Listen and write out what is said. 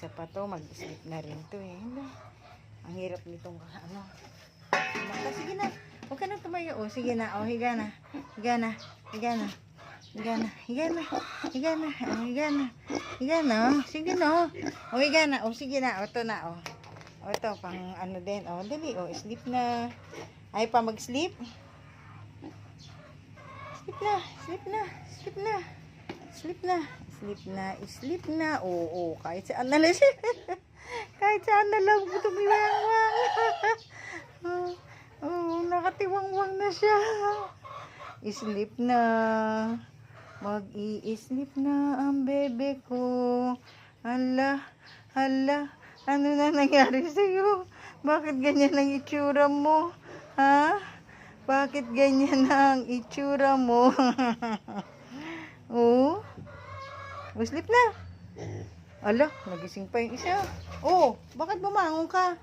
Isa pa to, mag-sleep na rin to eh. Ang hirap nitong ano. Sige na. Huwag ka na tumayo. O, sige na. O, higa na. Higa na. Higa na. Higa na. Higa na. Higa na. O, higa na. Higa na. O, sige na. O, o higa na. O, sige na. O, ito na. O. O, ito, pang ano din. O, dali. O, sleep na. Ay pa mag-sleep. Sleep na. Sleep na. Sleep na. Sleep na. Sleep na. Sleep na. Oo, oo. Kahit saan na lang siya. Kahit saan na lang. Tumiwang-wang. Oo, oh, nakatiwang-wang na siya. Sleep na. Mag-i-sleep na ang bebe ko. Hala, hala. Ano na nangyari sa'yo? Bakit ganyan ang itsura mo? Ha? Bakit ganyan ang itsura mo? Oo? Oh, sleep na. Ala, nagising pa yung isa. Oh, bakit bumangon ka?